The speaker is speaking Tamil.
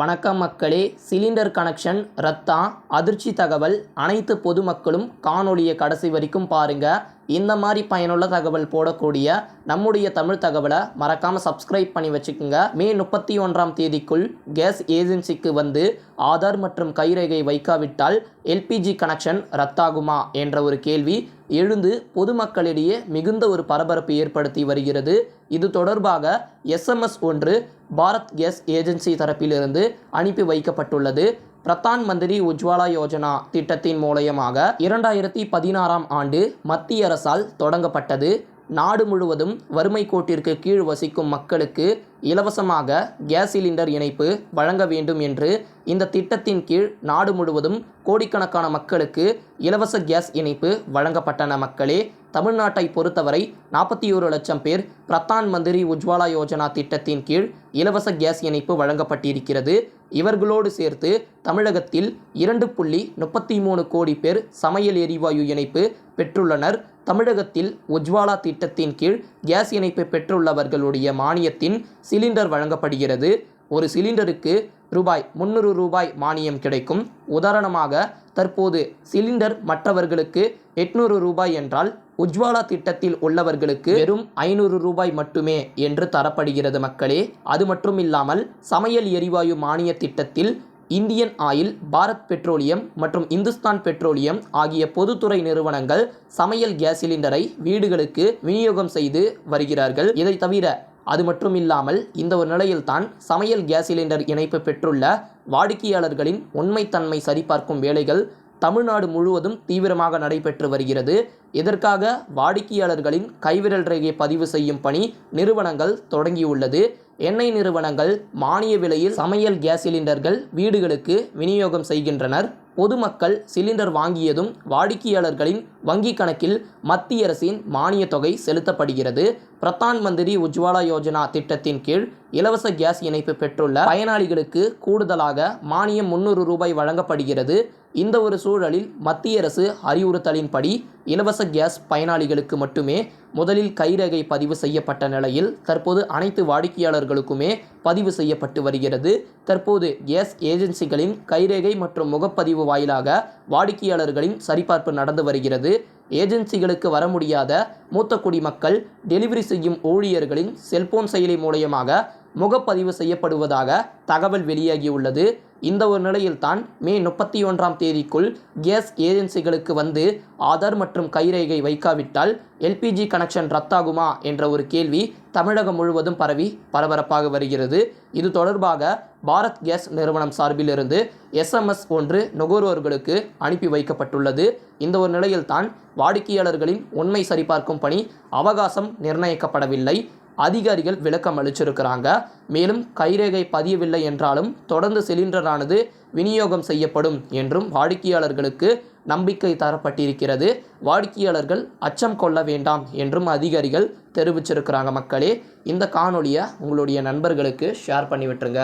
வணக்கம் மக்களே. சிலிண்டர் கனெக்ஷன் ரத்தா அதிர்ச்சி தகவல் அனைத்து பொதுமக்களும் காணொளியை கடைசி வரைக்கும் பாருங்க. இந்த மாதிரி பயனுள்ள தகவல் போடக்கூடிய நம்முடைய தமிழ் தகவலை மறக்காம சப்ஸ்கிரைப் பண்ணி வச்சுக்கோங்க. மே முப்பத்தி ஒன்றாம் தேதிக்குள் கேஸ் ஏஜென்சிக்கு வந்து ஆதார் மற்றும் கைரேகை வைக்காவிட்டால் எல்பிஜி கனெக்ஷன் ரத்தாகுமா என்ற ஒரு கேள்வி எழுந்து பொதுமக்களிடையே மிகுந்த ஒரு பரபரப்பு ஏற்படுத்தி வருகிறது. இது தொடர்பாக எஸ்எம்எஸ் ஒன்று பாரத் கேஸ் ஏஜென்சி தரப்பிலிருந்து அனுப்பி வைக்கப்பட்டுள்ளது. பிரதான் மந்திரி உஜ்வாலா யோஜனா திட்டத்தின் மூலயமாக இரண்டாயிரத்தி பதினாறாம் ஆண்டு மத்திய அரசால் தொடங்கப்பட்டது. நாடு முழுவதும் வறுமை கோட்டிற்கு கீழ் வசிக்கும் மக்களுக்கு இலவசமாக கேஸ் சிலிண்டர் இணைப்பு வழங்க வேண்டும் என்று இந்த திட்டத்தின் கீழ் நாடு முழுவதும் கோடிக்கணக்கான மக்களுக்கு இலவச கேஸ் இணைப்பு வழங்கப்பட்டன மக்களே. தமிழ்நாட்டை பொறுத்தவரை நாற்பத்தி ஒரு லட்சம் பேர் பிரதான் மந்திரி உஜ்வாலா யோஜனா திட்டத்தின் கீழ் இலவச கேஸ் இணைப்பு வழங்கப்பட்டிருக்கிறது. இவர்களோடு சேர்த்து தமிழகத்தில் இரண்டு புள்ளி முப்பத்தி மூணு கோடி பேர் சமையல் எரிவாயு இணைப்பு பெற்றுள்ளனர். தமிழகத்தில் உஜ்வாலா திட்டத்தின் கீழ் கேஸ் இணைப்பு பெற்றுள்ளவர்களுடைய மானியத்தின் சிலிண்டர் வழங்கப்படுகிறது. ஒரு சிலிண்டருக்கு ரூபாய் முந்நூறு ரூபாய் மானியம் கிடைக்கும். உதாரணமாக தற்போது சிலிண்டர் மற்றவர்களுக்கு எட்நூறு ரூபாய் என்றால் உஜ்வாலா திட்டத்தில் உள்ளவர்களுக்கு வெறும் ஐநூறு ரூபாய் மட்டுமே என்று தரப்படுகிறது மக்களே. அது மட்டும் இல்லாமல் சமையல் எரிவாயு மானிய திட்டத்தில் இந்தியன் ஆயில் பாரத் பெட்ரோலியம் மற்றும் இந்துஸ்தான் பெட்ரோலியம் ஆகிய பொதுத்துறை நிறுவனங்கள் சமையல் கேஸ் சிலிண்டரை வீடுகளுக்கு விநியோகம் செய்து வருகிறார்கள். இதை தவிர அது மட்டும் இல்லாமல் இந்த ஒரு நிலையில்தான் சமையல் கேஸ் சிலிண்டர் இணைப்பு பெற்றுள்ள வாடிக்கையாளர்களின் உண்மைத்தன்மை சரிபார்க்கும் வேலைகள் தமிழ்நாடு முழுவதும் தீவிரமாக நடைபெற்று வருகிறது. இதற்காக வாடிக்கையாளர்களின் கைவிரல் ரேகை பதிவு செய்யும் பணி நிறுவனங்கள் தொடங்கியுள்ளது? எண்ணெய் நிறுவனங்கள் மானிய விலையில் சமையல் கேஸ் சிலிண்டர்கள் வீடுகளுக்கு விநியோகம் செய்கின்றனர். பொதுமக்கள் சிலிண்டர் வாங்கியதும் வாடிக்கையாளர்களின் வங்கி கணக்கில் மத்திய அரசின் மானிய தொகை செலுத்தப்படுகிறது. பிரதான் மந்திரி உஜ்வாலா யோஜனா திட்டத்தின் கீழ் இலவச கேஸ் இணைப்பு பெற்றுள்ள பயனாளிகளுக்கு கூடுதலாக மானியம் முந்நூறு ரூபாய் வழங்கப்படுகிறது. இந்த ஒரு சூழலில் மத்திய அரசு அறிவுறுத்தலின்படி இலவச கேஸ் பயனாளிகளுக்கு மட்டுமே முதலில் கைரேகை பதிவு செய்யப்பட்ட நிலையில் தற்போது அனைத்து வாடிக்கையாளர்களுக்குமே பதிவு செய்யப்பட்டு வருகிறது. தற்போது கேஸ் ஏஜென்சிகளின் கைரேகை மற்றும் முகப்பதிவு வாயிலாக வாடிக்கையாளர்களின் சரிபார்ப்பு நடந்து வருகிறது. ஏஜென்சிகளுக்கு வர முடியாத மூத்த குடிமக்கள் டெலிவரி செய்யும் ஊழியர்களின் செல்போன் செயலி மூலயமாக முகப்பதிவு செய்யப்படுவதாக தகவல் வெளியாகியுள்ளது. இந்த ஒரு நிலையில்தான் மே முப்பத்தி ஒன்றாம் தேதிக்குள் கேஸ் ஏஜென்சிகளுக்கு வந்து ஆதார் மற்றும் கைரேகை வைக்காவிட்டால் எல்பிஜி கனெக்ஷன் ரத்தாகுமா என்ற ஒரு கேள்வி தமிழகம் முழுவதும் பரவி பரபரப்பாக வருகிறது. இது தொடர்பாக பாரத் கேஸ் நிறுவனம் சார்பிலிருந்து எஸ்எம்எஸ் ஒன்று நுகர்வோர்களுக்கு அனுப்பி வைக்கப்பட்டுள்ளது. இந்த ஒரு நிலையில்தான் வாடிக்கையாளர்களின் உண்மை சரிபார்க்கும் பணி அவகாசம் நிர்ணயிக்கப்படவில்லை. அதிகாரிகள் விளக்கம் அளிச்சிருக்கிறாங்க. மேலும் கைரேகை பதியவில்லை என்றாலும் தொடர்ந்து சிலிண்டரானது விநியோகம் செய்யப்படும் என்றும் வாடிக்கையாளர்களுக்கு நம்பிக்கை தரப்பட்டிருக்கிறது. வாடிக்கையாளர்கள் அச்சம் கொள்ள வேண்டாம் என்றும் அதிகாரிகள் தெரிவிச்சிருக்கிறாங்க மக்களே. இந்த காணொலியை உங்களுடைய நண்பர்களுக்கு ஷேர் பண்ணி விட்டுருங்க